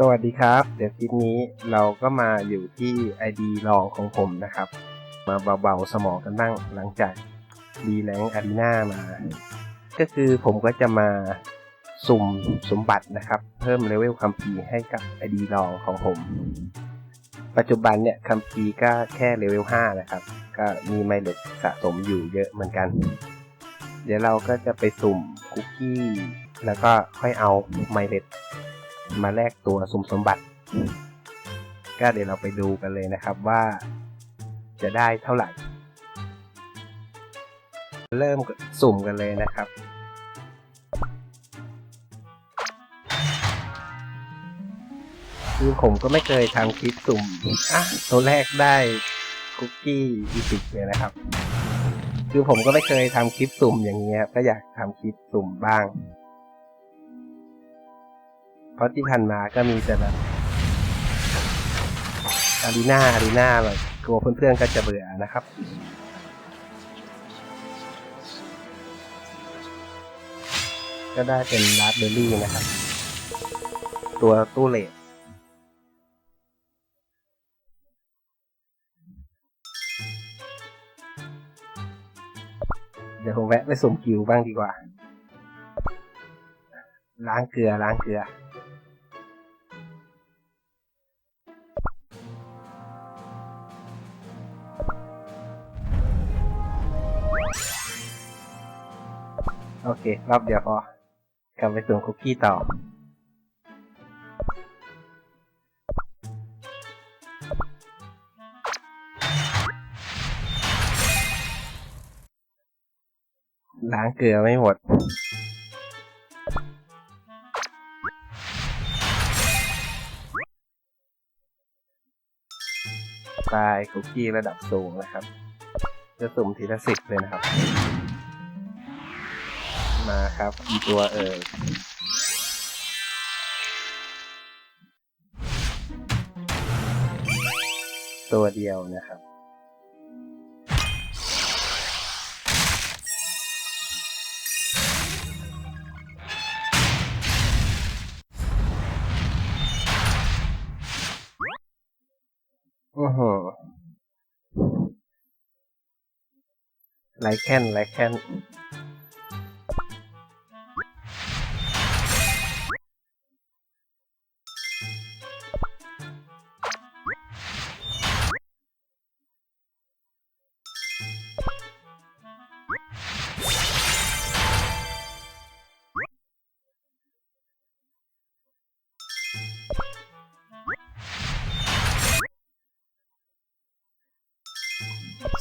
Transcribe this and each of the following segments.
สวัสดีครับ เดี๋ยวคลิปนี้เราก็มาอยู่ที่ ID รองของผมนะครับ มาเบาๆสมองกันบ้างหลังจากดีแรงอารีนามา ก็คือผมก็จะมาสุ่มสมบัตินะครับ เพิ่มเลเวลคัมภีร์ให้กับ ID รองของผม ปัจจุบันเนี่ยคัมภีร์ก็แค่เลเวล5นะครับ ก็มีไมล์เล็สะสมอยู่เยอะเหมือนกัน เดี๋ยวเราก็จะไปสุ่มคุกกี้แล้วก็ค่อยเอาไมล์เล็ มาแลกตัวสุ่มสมบัติ ก็เดี๋ยวเราไปดูกันเลยนะครับว่าจะได้เท่าไหร่ เริ่มสุ่มกันเลยนะครับ คือผมก็ไม่เคยทำคลิปสุ่มอะตัวแรกได้คุกกี้อีพิกเลยนะครับ คือผมก็ไม่เคยทำคลิปสุ่มอย่างนี้ครับก็อยากทำคลิปสุ่มบ้าง เพราะที่ผ่านมาก็มีแต่แบบอารีนาอารีนาแบบกลัวเพื่อนๆก็จะเบื่อนะครับก็ได้เป็นราสเบอร์รี่นะครับ ตัวตู้เลทเดี๋ยวผมแวะไปสุ่มกิวบ้างดีกว่า ล้างเกลือล้างเกลือ โอเค รอบเดียวพอกลับไปส่งคุกกี้ต่อ ล้างเกลือไม่หมดปลายคุกกี้ระดับสูงนะครับ จะสุ่มทีละสิบเลยนะครับ มาครับอีกตัวเอ่ยตัวเดียวนะครับ โอ้โหไลแคนไลแคน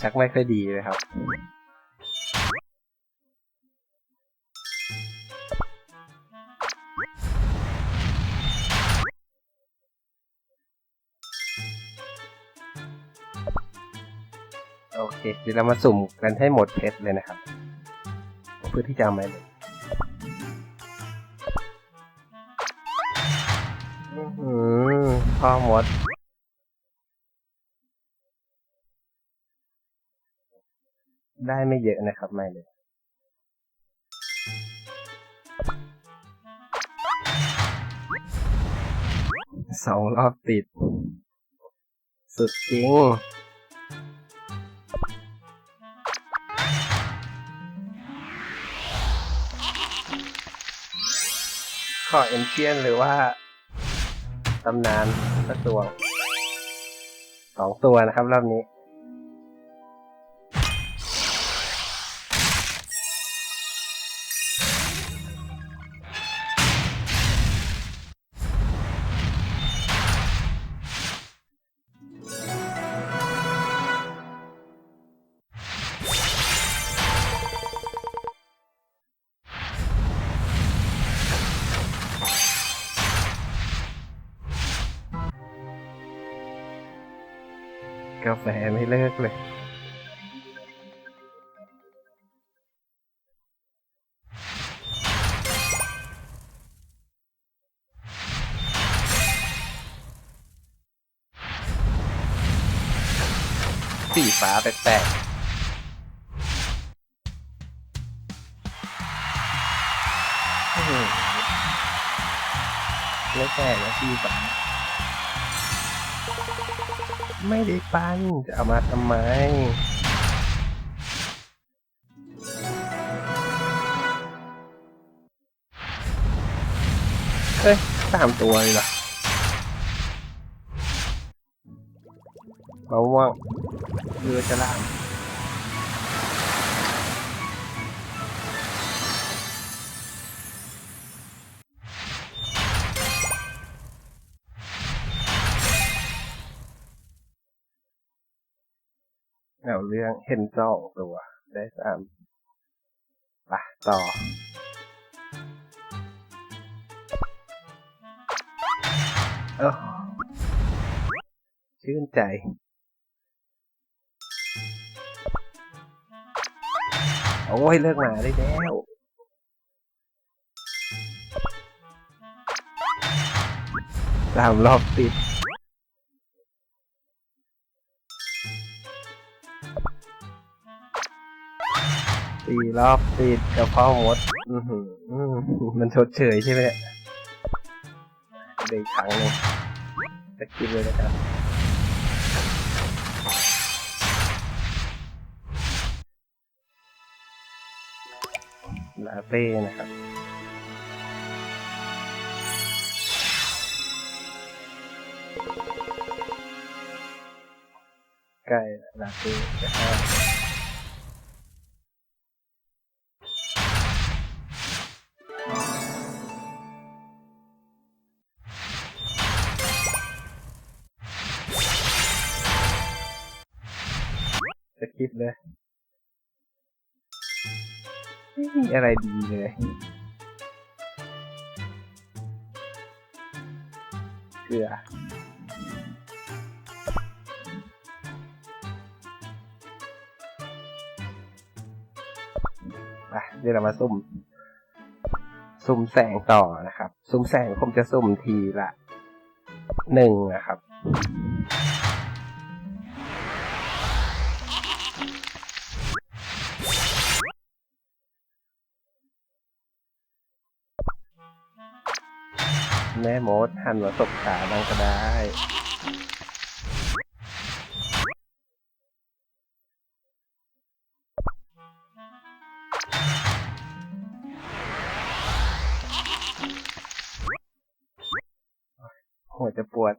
ชักไม่ค่อยดีเลยครับ โอเคเดี๋ยวเรามาสุ่มกันให้หมดเพชรเลยนะครับ เพื่อที่จะเอามาเลยอื้อพ่อหมด ได้ไม่เยอะนะครับไม่เลย สองรอบติด สุดจริง ขอเอ็นเชียนหรือว่าตำนานสักตัวสองตัวนะครับรอบนี้ กาแฟไม่เลิกเลย สีฟ้าแปลกๆอื้อหือไม่แตกนะพี่สอง ไม่ได้ปั้นจะเอามาทำไม เฮ้ยสามตัวเลยเหรอเบาว่างเรือจะล่าม เรื่องเห็นสองตัว ได้สามไปต่อเออชื่นใจโอ้ยเลิกหมาได้แล้วสามรอบติด สี่รอบติดกับพ่อมดอือหืออื้อหือมันชดเชยใช่ไหมเนี่ยเด็กครั้งหนึงจะกินเลยนะครับลาเต้นะครับใกล้ลาเต้จะห้า สกิปเลยไม่มีอะไรดีเลยเกลือไปเดี๋ยวเรามาซุ่มซุ่มแสงต่อนะครับซุ่มแสงผมจะซุ่มทีละหนึ่งนะครับ แม่มด หันมาตบขาบ้างก็ได้หัวจะปวด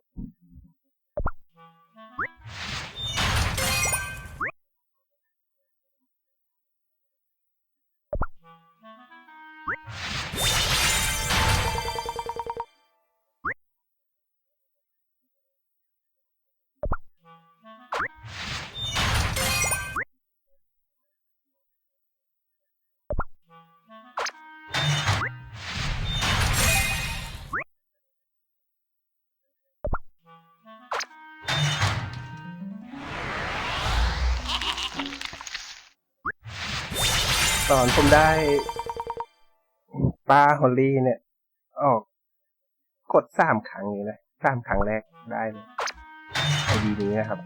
ตอนผมได้ปลาฮอลลี่เนี่ย ออก กดสามครั้งนี้นะสามครั้งแรกได้เลยไอดีนี้นะครับ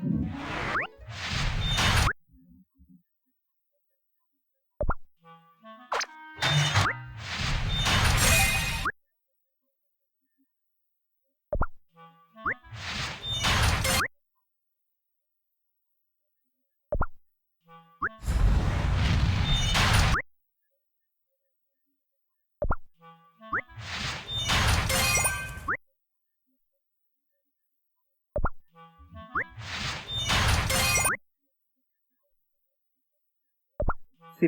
สิ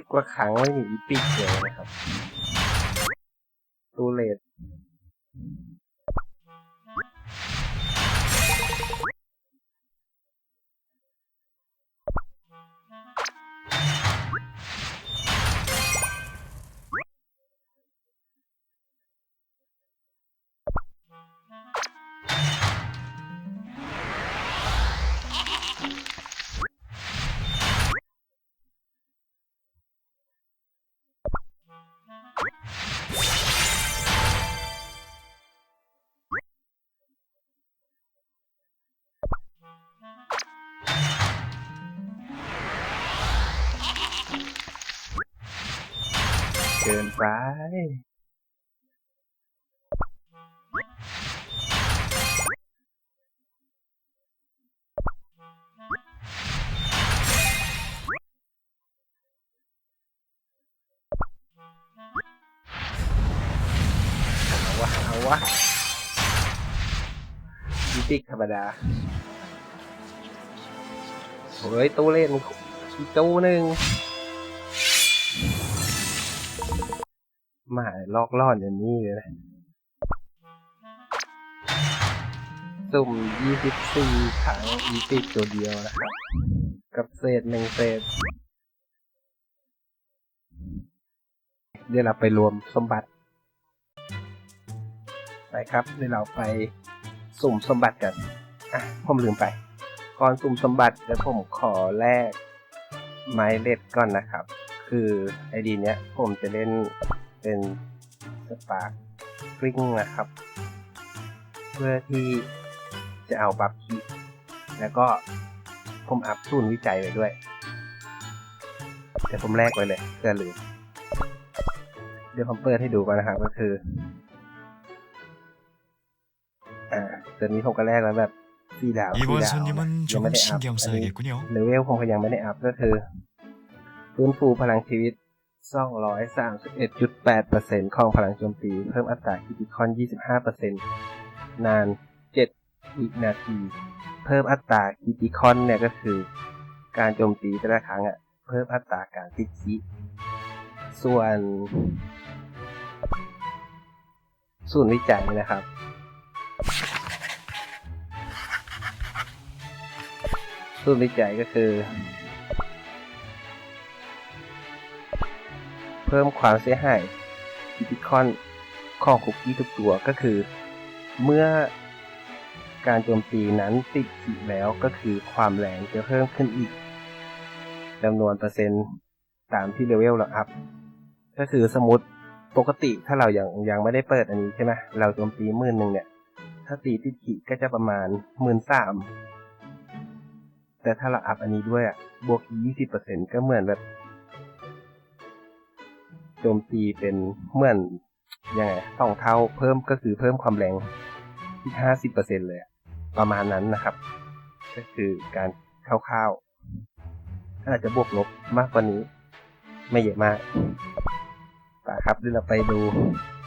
บกว่าครั้งไม่มีอีปิกเลยนะครับ ตูเลต เกินไปเอาวะเอาวะยิติกธรรมดาเฮ้ยตู้เล่นตู้หนึ่ง มาลอกล่อนอย่างนี้เลยนะสุ่มยี่สิบสี่ครั้งอีปิกตัวเดียวนะครับ กับเศษหนึ่งเศษ เดี๋ยวเราไปรวมสมบัติ ไปครับเดี๋ยวเราไปสุ่มสมบัติกันอะผมลืมไปก่อนสุ่มสมบัติเดี๋ยวผมขอแลกไม้เล็ดก่อนนะครับ คือไอดีเนี้ยผมจะเล่น เป็นสปาร์คกริ้งนะครับ เพื่อที่จะเอาบัฟคีแล้วก็ผมอัพสูนวิจัยไปด้วย เดี๋ยวผมแรกไว้เลยเพื่อลืมเดี๋ยวผมเปิดให้ดูกันนะครับก็คืออ่าตอนนี้ผมก็แรกแล้วแบบสี่ดาวสี่ดาวยังไม่ได้อัพเลเวลผมก็ยังไม่ได้อัพก็คือฟื้นฟูพลังชีวิต 231.8%ของพลังโจมตี เพิ่มอัตราคิติคอน 25%นาน 7 วินาที เพิ่มอัตราคิติคอนเนี่ยก็คือ การโจมตีแต่ละครั้งอะ เพิ่มอัตราการติดคิส่วนศูนย์วิจัยนะครับ ศูนย์วิจัยก็คือ เพิ่มความเสียหายคิติคอนของคุกกี้ทุกตัวก็คือ เมื่อการโจมตีนั้นติดขีดแล้วก็คือความแรงจะเพิ่มขึ้นอีกจำนวนเปอร์เซ็นต์ตามที่เลเวลเราอัพ ก็คือสมมติปกติถ้าเรายังยังไม่ได้เปิดอันนี้ใช่ไหมเราโจมตีหมื่นหนึ่งเนี่ย ถ้าตีติดขีดก็จะประมาณหมื่นสามแต่ถ้าเราอัพอันนี้ด้วยอะบวกอีกยี่สิบเปอร์เซ็นก็เหมือนแบบ โจมตีเป็นเหมือนยังไงสองเท่าเพิ่มก็คือเพิ่มความแรงที่ห้าสิบเปอร์เซ็นเลย ประมาณนั้นนะครับ ก็คือการคร่าวๆอาจจะบวกลบมากกว่านี้ ไม่เยอะมากแต่ครับเดี๋ยวเราไปดู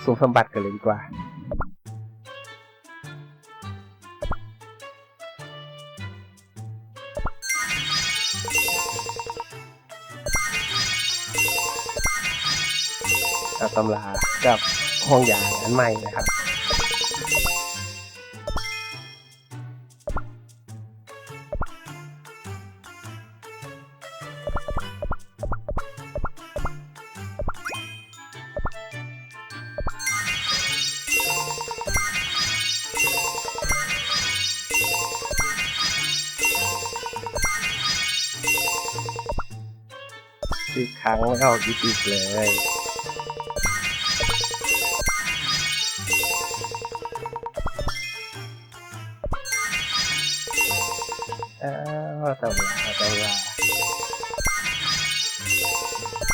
สมสมบัติกันเลยดีกว่า ตำรากับห่วงยางอันใหม่นะครับสิบครั้งไม่ออกอีกเลย ตำราตำรา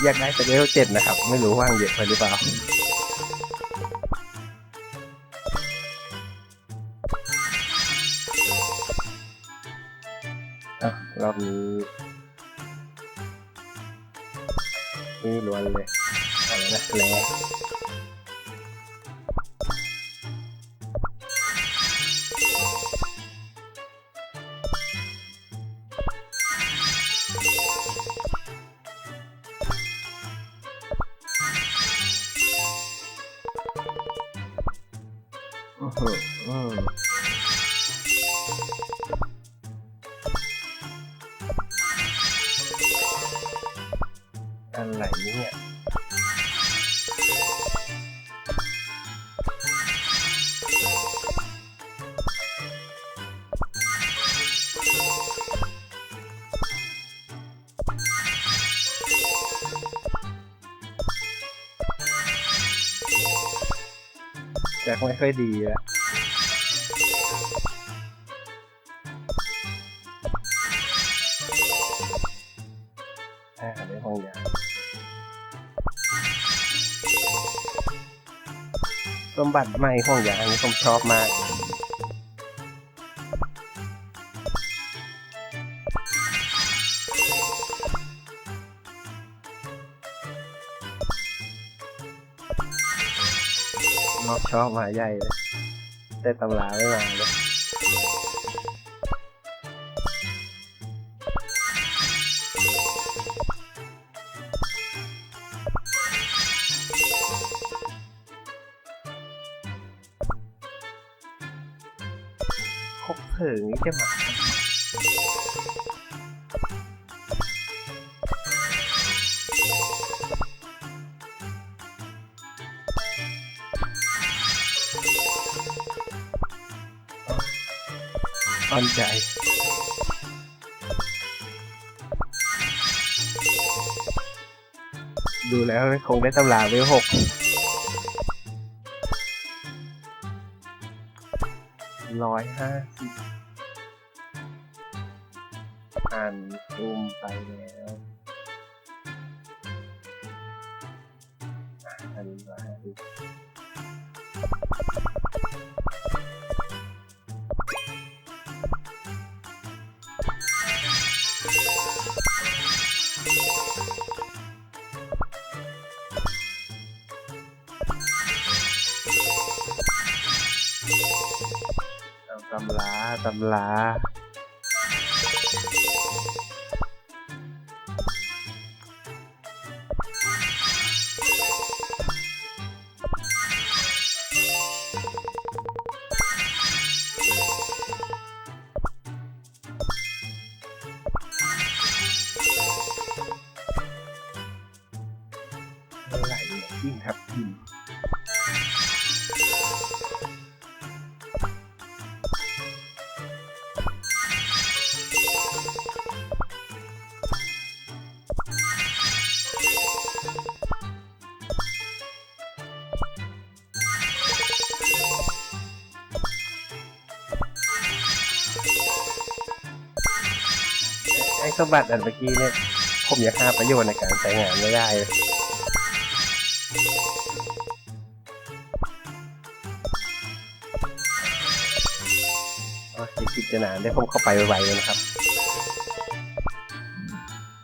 อยากได้แต่เลเวลเจ็ดนะครับ ไม่รู้ว่างเยอะไปหรือเปล่า แจ็คงไม่ค่อยดีอะอ่าได้ห้องยาสมบัติใหม่ห้องยาอันนี้ผมชอบมาก ชอบมาใหญ่เลยแต่ตำราไม่มาเลยคบเผิงนี่จะมา อ่นใจ ดูแล้วคงได้ตำราไว้หกร้อยห้าสิบอ่านซูมไปแล้วอะอันนี้ร้อยห้าสิบ ตำราตำรา สมบัติอันเมื่อกี้เนี่ย ผมอยากหาประโยชน์ในการใช้งานไม่ได้เลยโอเคพิจารณาได้ผมเข้าไปไวๆเลยนะครับ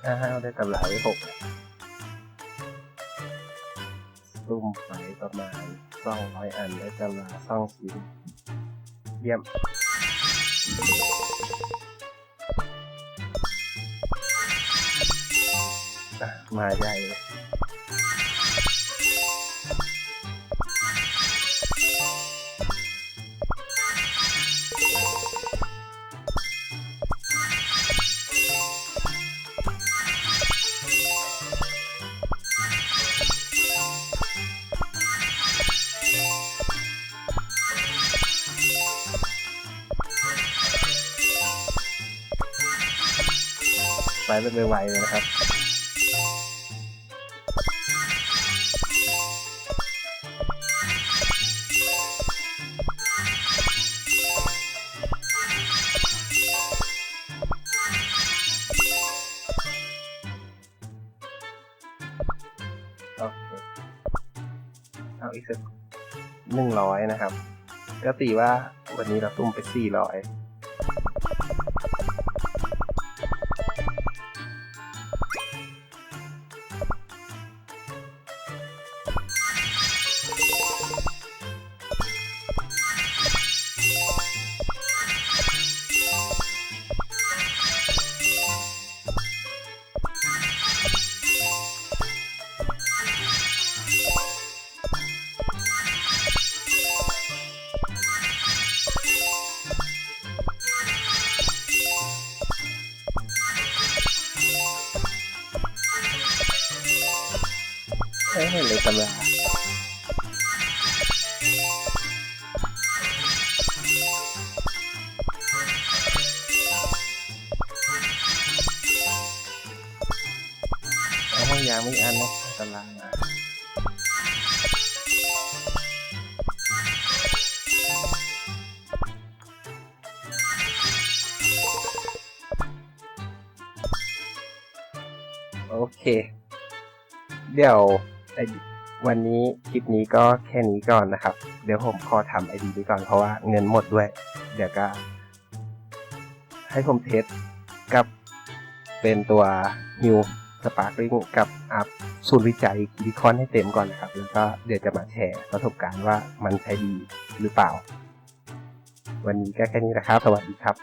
อ้าวได้ตำราไว้หกซุ่มไปประมาณสองร้อยอันได้ตำราสองชิ้นเยี่ยม มาใหญ่เลยไปแบบไวๆเลยนะครับ สักหนึ่งร้อยนะครับ ก็ตีว่าวันนี้เราตุ้มไปสี่ร้อยเอ้ย เดี๋ยววันนี้คลิปนี้ก็แค่นี้ก่อนนะครับ เดี๋ยวผมขอทำไอดีนี้ก่อนเพราะว่าเงินหมดด้วย เดี๋ยวก็ ให้ผมเทสกับเป็นตัวฮิวสปาร์ l ลิงกับอัพศูนย์วิจัยวิคอนให้เต็มก่อนนะครับ แล้วก็เดี๋ยวจะมาแชร์ประสบการณ์ว่ามันใช้ดีหรือเปล่า วันนี้ก็แค่นี้นะครับ สวัสดีครับ